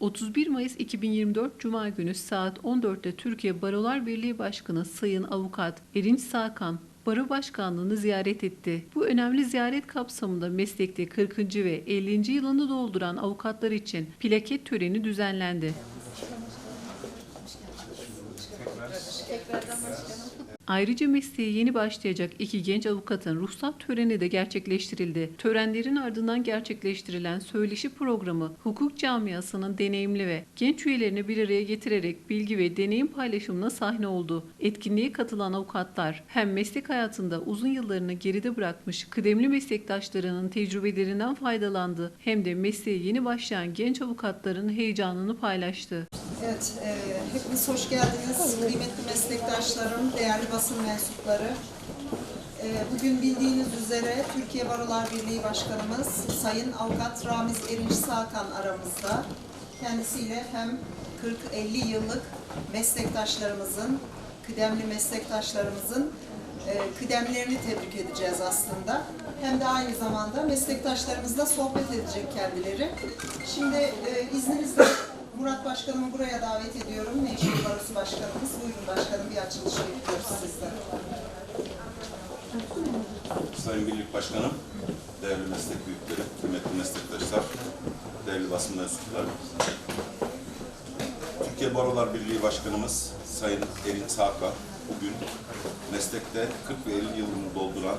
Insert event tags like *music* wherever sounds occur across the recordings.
31 Mayıs 2024 Cuma günü saat 14'te Türkiye Barolar Birliği Başkanı Sayın Avukat Erinç Sakan Baro Başkanlığı'nı ziyaret etti. Bu önemli ziyaret kapsamında meslekte 40. ve 50. yılını dolduran avukatlar için plaket töreni düzenlendi. Ayrıca mesleğe yeni başlayacak iki genç avukatın ruhsat töreni de gerçekleştirildi. Törenlerin ardından gerçekleştirilen söyleşi programı hukuk camiasının deneyimli ve genç üyelerini bir araya getirerek bilgi ve deneyim paylaşımına sahne oldu. Etkinliğe katılan avukatlar hem meslek hayatında uzun yıllarını geride bırakmış kıdemli meslektaşlarının tecrübelerinden faydalandı hem de mesleğe yeni başlayan genç avukatların heyecanını paylaştı. Evet, e, hepiniz hoş geldiniz. Kıymetli meslektaşlarım, değerli basın mensupları. E, bugün bildiğiniz üzere Türkiye Barolar Birliği Başkanımız Sayın Avukat Ramiz Erinç Sakan aramızda. Kendisiyle hem 40-50 yıllık meslektaşlarımızın, kıdemli meslektaşlarımızın e, kıdemlerini tebrik edeceğiz aslında. Hem de aynı zamanda meslektaşlarımızla sohbet edecek kendileri. Şimdi e, izninizle Murat Başkanımı buraya davet ediyorum. Nevşehir Barosu Başkanımız. Buyurun başkanım bir açılış bekliyoruz sizden. Sayın Birlik Başkanım, değerli meslek büyükleri, kıymetli meslektaşlar, değerli basın mensupları. Türkiye Barolar Birliği Başkanımız Sayın Erin Saka bugün meslekte 40 ve 50 yılını dolduran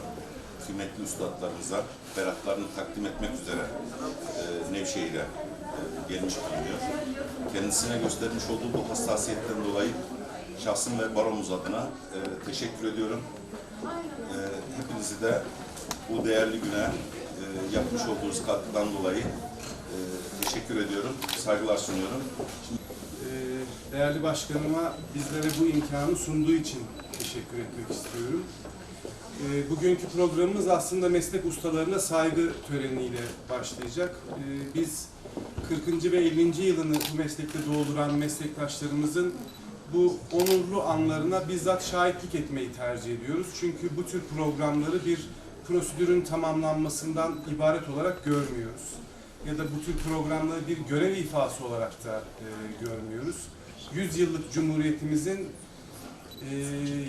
kıymetli üstadlarımıza beratlarını takdim etmek üzere e, Nevşehir'e e, gelmiş bulunuyor. Kendisine göstermiş olduğu bu hassasiyetten dolayı şahsım ve baromuz adına e, teşekkür ediyorum. Ee, hepinizi de bu değerli güne e, yapmış olduğunuz katkıdan dolayı e, teşekkür ediyorum, saygılar sunuyorum. Ee, Değerli başkanıma bizlere bu imkanı sunduğu için teşekkür etmek istiyorum. Ee, Bugünkü programımız aslında meslek ustalarına saygı töreniyle başlayacak. Ee, Biz 40. ve 50. yılını bu meslekte dolduran meslektaşlarımızın bu onurlu anlarına bizzat şahitlik etmeyi tercih ediyoruz. Çünkü bu tür programları bir prosedürün tamamlanmasından ibaret olarak görmüyoruz. Ya da bu tür programları bir görev ifası olarak da e, görmüyoruz. 100 yıllık Cumhuriyetimizin e,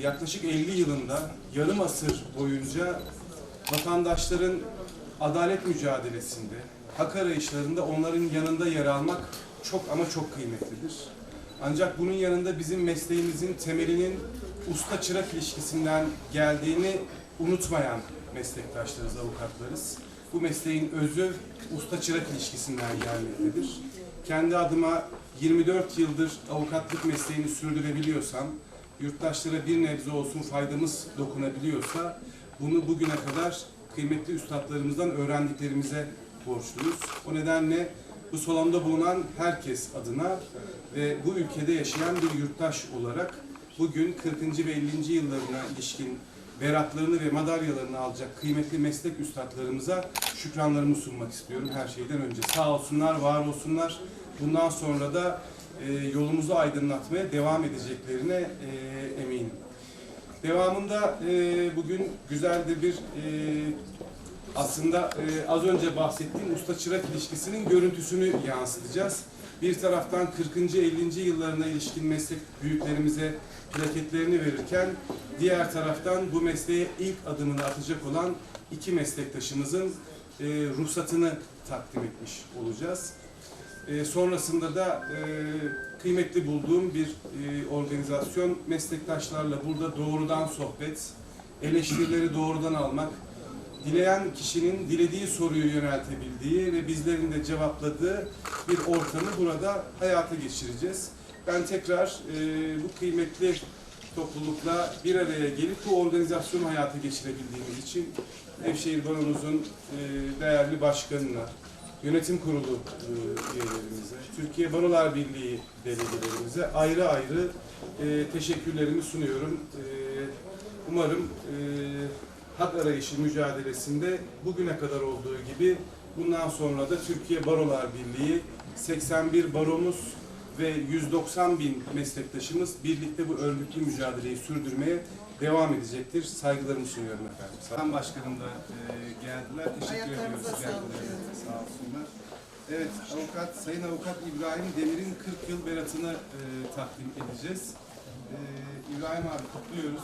yaklaşık 50 yılında yarım asır boyunca vatandaşların adalet mücadelesinde, hak arayışlarında onların yanında yer almak çok ama çok kıymetlidir. Ancak bunun yanında bizim mesleğimizin temelinin usta çırak ilişkisinden geldiğini unutmayan meslektaşlarız, avukatlarız. Bu mesleğin özü usta çırak ilişkisinden gelmektedir. Kendi adıma 24 yıldır avukatlık mesleğini sürdürebiliyorsam, yurttaşlara bir nebze olsun faydamız dokunabiliyorsa bunu bugüne kadar kıymetli üstadlarımızdan öğrendiklerimize borçluyuz. O nedenle bu salonda bulunan herkes adına ve bu ülkede yaşayan bir yurttaş olarak bugün 40. ve 50. yıllarına ilişkin beratlarını ve madalyalarını alacak kıymetli meslek üstadlarımıza şükranlarımı sunmak istiyorum her şeyden önce. Sağ olsunlar, var olsunlar. Bundan sonra da e, yolumuzu aydınlatmaya devam edeceklerine e, eminim. Devamında e, bugün güzel de bir aslında e, az önce bahsettiğim usta çırak ilişkisinin görüntüsünü yansıtacağız. Bir taraftan 40. 50. yıllarına ilişkin meslek büyüklerimize plaketlerini verirken diğer taraftan bu mesleğe ilk adımını atacak olan iki meslektaşımızın e, ruhsatını takdim etmiş olacağız. E, sonrasında da e, kıymetli bulduğum bir e, organizasyon meslektaşlarla burada doğrudan sohbet, eleştirileri doğrudan almak, dileyen kişinin dilediği soruyu yöneltebildiği ve bizlerin de cevapladığı bir ortamı burada hayata geçireceğiz. Ben tekrar e, bu kıymetli toplulukla bir araya gelip bu organizasyonu hayata geçirebildiğimiz için Nevşehir Baro'muzun e, değerli başkanına, yönetim kurulu e, üyelerimize, Türkiye Barolar Birliği delegelerimize ayrı ayrı e, teşekkürlerimi sunuyorum. E, umarım e, hak arayışı mücadelesinde bugüne kadar olduğu gibi bundan sonra da Türkiye Barolar Birliği 81 baromuz ve 190 bin meslektaşımız birlikte bu örgütlü mücadeleyi sürdürmeye devam edecektir. Saygılarımı sunuyorum efendim. Sayın Başkanım da e, geldiler. Teşekkür ediyoruz. kendilerine. Sağ olsunlar. Evet, avukat, Sayın Avukat İbrahim Demir'in 40 yıl beratını e, takdim edeceğiz. E, İbrahim abi kutluyoruz.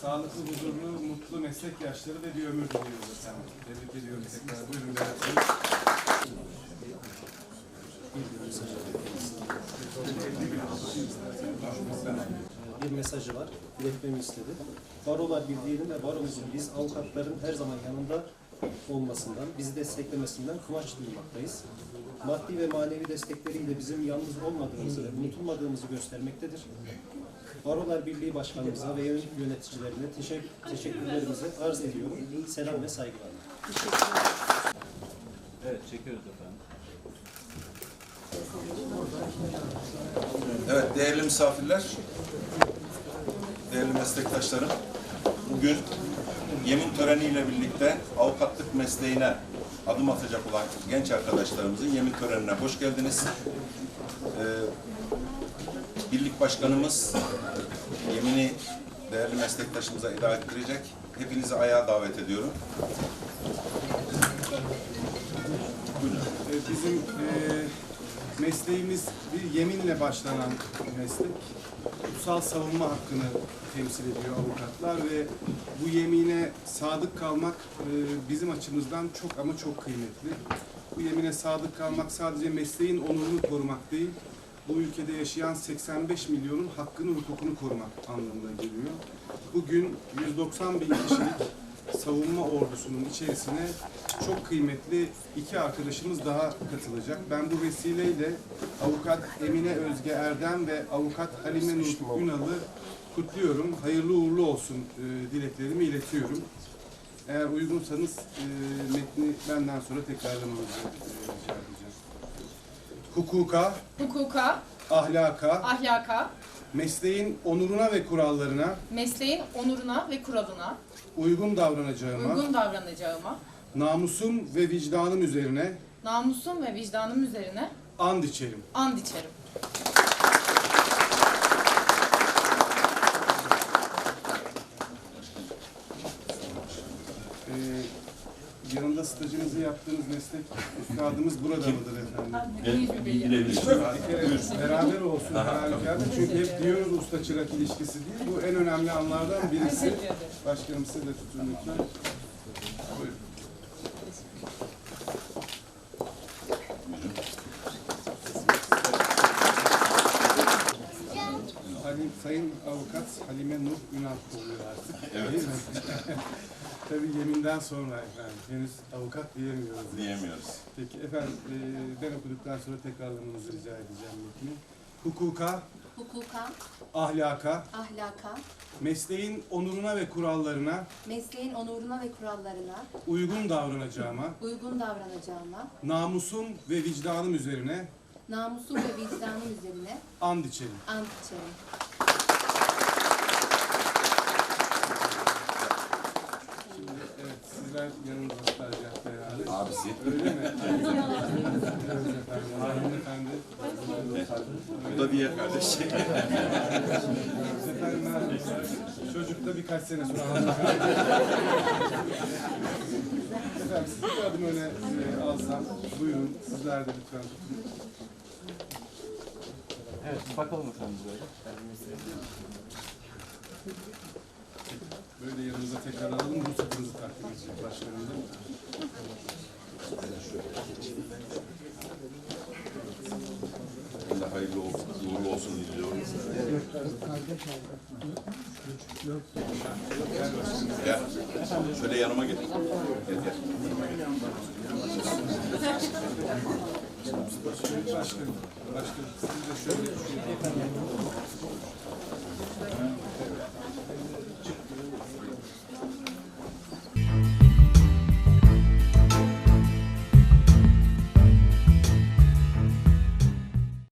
Sağlıklı, huzurlu, mutlu meslek yaşları ve bir ömür diliyoruz efendim. Tebrik ediyorum tekrar. Buyurun Berat Bey. bir mesajı var. İletmemi istedi. Barolar Birliği'nin ve baromuzun biz avukatların her zaman yanında olmasından, bizi desteklemesinden kıvanç duymaktayız. Maddi ve manevi destekleriyle bizim yalnız olmadığımızı ve unutulmadığımızı göstermektedir. Barolar Birliği Başkanımıza ve yöneticilerine teşekkür, teşekkürlerimizi arz ediyorum. Selam ve saygılarla. Evet, çekiyoruz efendim. Evet, değerli misafirler, değerli meslektaşlarım, bugün yemin töreniyle birlikte avukatlık mesleğine adım atacak olan genç arkadaşlarımızın yemin törenine hoş geldiniz. Ee, birlik başkanımız yemini değerli meslektaşımıza eda ettirecek. Hepinizi ayağa davet ediyorum. E, Bizim e, mesleğimiz bir yeminle başlanan meslek. Kutsal savunma hakkını temsil ediyor avukatlar ve bu yemine sadık kalmak e, bizim açımızdan çok ama çok kıymetli. Bu yemine sadık kalmak sadece mesleğin onurunu korumak değil, bu ülkede yaşayan 85 milyonun hakkını, hukukunu korumak anlamına geliyor. Bugün 190 bin kişilik savunma ordusunun içerisine çok kıymetli iki arkadaşımız daha katılacak. Ben bu vesileyle avukat Emine Özge Erdem ve avukat Halime Nur Ünal'ı kutluyorum. Hayırlı uğurlu olsun e, dileklerimi iletiyorum. Eğer uygunsanız e, metni benden sonra tekrarlamanızı e, rica edeceğim. Hukuka, hukuka, ahlaka, ahlaka, mesleğin onuruna ve kurallarına mesleğin onuruna ve kuralına uygun davranacağıma, uygun davranacağıma, namusum ve vicdanım üzerine namusum ve vicdanım üzerine and içerim. and içerim. Ee, yanında stajınızı yaptığınız meslek üstadımız burada mıdır efendim? Bilgilerini Bir kere beraber olsun herhalde. Çünkü hep diyoruz usta çırak ilişkisi değil. Bu en önemli anlardan birisi. Başkanım siz de tutun lütfen. Buyurun. Halim, Sayın Avukat Halime Nur Ünal oluyor artık. Değil mi? *laughs* Tabii yeminden sonra efendim. Henüz avukat diyemiyoruz. diyemiyoruz. Peki efendim, e, ben okuduktan sonra tekrarlamanızı rica edeceğim metni. Hukuka, hukuka, ahlaka, ahlaka, mesleğin onuruna ve kurallarına mesleğin onuruna ve kurallarına uygun davranacağıma, uygun davranacağıma, namusum ve vicdanım üzerine namusum ve vicdanım üzerine and içerim. ant içerim. Şimdi evet, sizler yanınızda stajyer Abisi. Öyle mi? Rahim Efendi. Bu da diğer kardeş. Efendim merhaba. Çocuk da birkaç sene sonra. Efendim sizi bir adım öne e, alsam. Buyurun sizler de lütfen tutun. Evet, bakalım efendim böyle. Böyle yanınıza tekrar alalım. Ruhsatınızı takdim edecek başkanım da. Ben de hayırlı olsun, uğurlu olsun diliyorum. Gel. Şöyle yanıma gel. Gel gel. Şöyle başkanım. Başkanım siz de şöyle. şöyle.